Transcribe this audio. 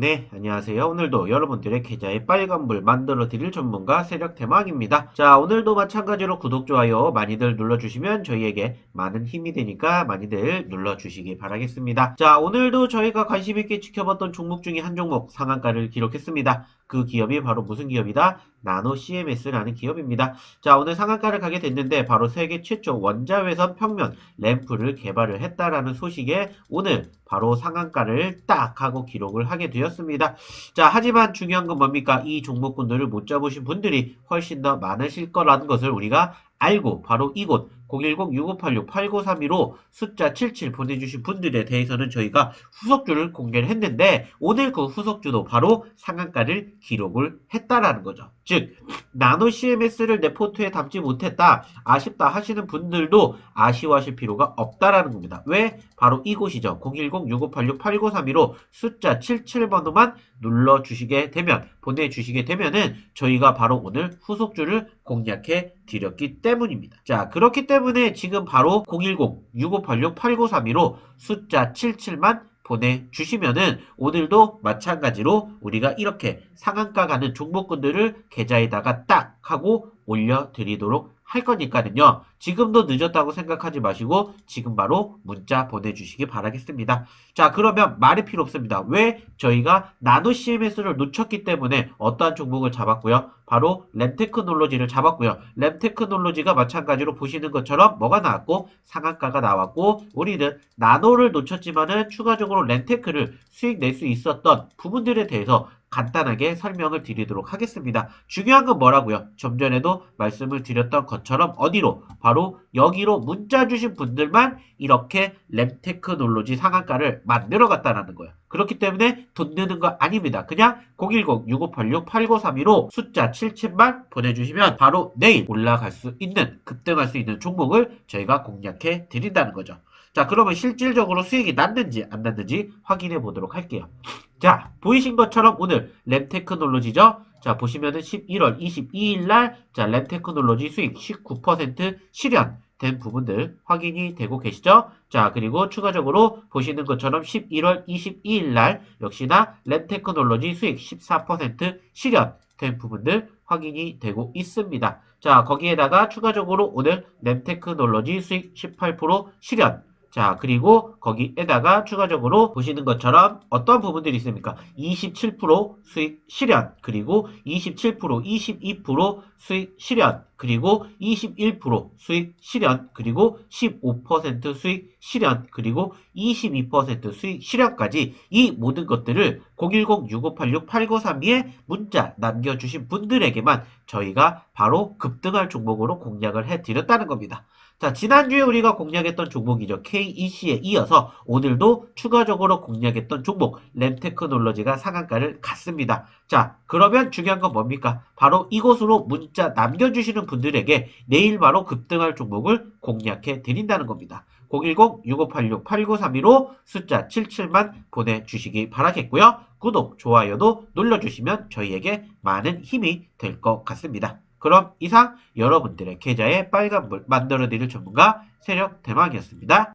네, 안녕하세요. 오늘도 여러분들의 계좌에 빨간불 만들어 드릴 전문가 세력 대망입니다. 자, 오늘도 마찬가지로 구독, 좋아요 많이들 눌러주시면 저희에게 많은 힘이 되니까 많이들 눌러주시기 바라겠습니다. 자, 오늘도 저희가 관심 있게 지켜봤던 종목 중에 한 종목 상한가를 기록했습니다. 그 기업이 바로 무슨 기업이다? 나노 CMS라는 기업입니다. 자, 오늘 상한가를 가게 됐는데 바로 세계 최초 원자외선 평면 램프를 개발을 했다라는 소식에 오늘 바로 상한가를 딱 하고 기록을 하게 되었습니다. 자, 하지만 중요한 건 뭡니까? 이 종목군들을 못 잡으신 분들이 훨씬 더 많으실 거라는 것을 우리가 알고 바로 이곳 010-6586-8932로 숫자 77 보내주신 분들에 대해서는 저희가 후속주를 공개를 했는데 오늘 그 후속주도 바로 상한가를 기록을 했다라는 거죠. 즉 나노 CMS를 내 포트에 담지 못했다 아쉽다 하시는 분들도 아쉬워하실 필요가 없다라는 겁니다. 왜? 바로 이곳이죠. 010-6586-8932로 숫자 77번호만 눌러주시게 되면 보내주시게 되면은 저희가 바로 오늘 후속주를 공략해 드렸기 때문입니다. 자 그렇기 때문에 지금 바로 010-6586-8932로 숫자 77만 보내주시면은 오늘도 마찬가지로 우리가 이렇게 상한가 가는 종목군들을 계좌에다가 딱 하고 올려드리도록 할 거니까는요. 지금도 늦었다고 생각하지 마시고 지금 바로 문자 보내주시기 바라겠습니다. 자 그러면 말이 필요 없습니다. 왜 저희가 나노 CMS를 놓쳤기 때문에 어떠한 종목을 잡았고요. 바로 램테크놀로지를 잡았고요. 램테크놀로지가 마찬가지로 보시는 것처럼 뭐가 나왔고 상한가가 나왔고 우리는 나노를 놓쳤지만은 추가적으로 렌테크를 수익 낼 수 있었던 부분들에 대해서 간단하게 설명을 드리도록 하겠습니다. 중요한 건 뭐라고요? 좀 전에도 말씀을 드렸던 것처럼 어디로? 바로 여기로 문자 주신 분들만 이렇게 램 테크놀로지 상한가를 만들어 갔다라는 거예요. 그렇기 때문에 돈 드는 거 아닙니다. 그냥 010-6586-8932로 숫자 77만 보내주시면 바로 내일 올라갈 수 있는 급등할 수 있는 종목을 저희가 공략해 드린다는 거죠. 자 그러면 실질적으로 수익이 났는지 안 났는지 확인해 보도록 할게요. 자 보이신 것처럼 오늘 램테크놀로지죠. 자 보시면은 11월 22일 날자 램테크놀로지 수익 19% 실현 된 부분들 확인이 되고 계시죠? 자 그리고 추가적으로 보시는 것처럼 11월 22일 날 역시나 램테크놀로지 수익 14% 실현 된 부분들 확인이 되고 있습니다. 자 거기에다가 추가적으로 오늘 램테크놀로지 수익 18% 실현 자, 그리고 거기에다가 추가적으로 보시는 것처럼 어떤 부분들이 있습니까? 27% 수익 실현, 그리고 27%, 22% 수익 실현, 그리고 21% 수익 실현, 그리고 15% 수익 실현, 그리고 22% 수익 실현까지 이 모든 것들을 010-6586-8932에 문자 남겨주신 분들에게만 저희가 바로 급등할 종목으로 공략을 해드렸다는 겁니다. 자, 지난주에 우리가 공략했던 종목이죠. KEC에 이어서 오늘도 추가적으로 공략했던 종목 램테크놀로지가 상한가를 갔습니다. 자, 그러면 중요한 건 뭡니까? 바로 이곳으로 문자 남겨주시는 분들에게 내일 바로 급등할 종목을 공략해 드린다는 겁니다. 010-6586-8932로 숫자 77만 보내주시기 바라겠고요. 구독, 좋아요도 눌러주시면 저희에게 많은 힘이 될 것 같습니다. 그럼 이상 여러분들의 계좌에 빨간불 만들어드릴 전문가 세력 대망이었습니다.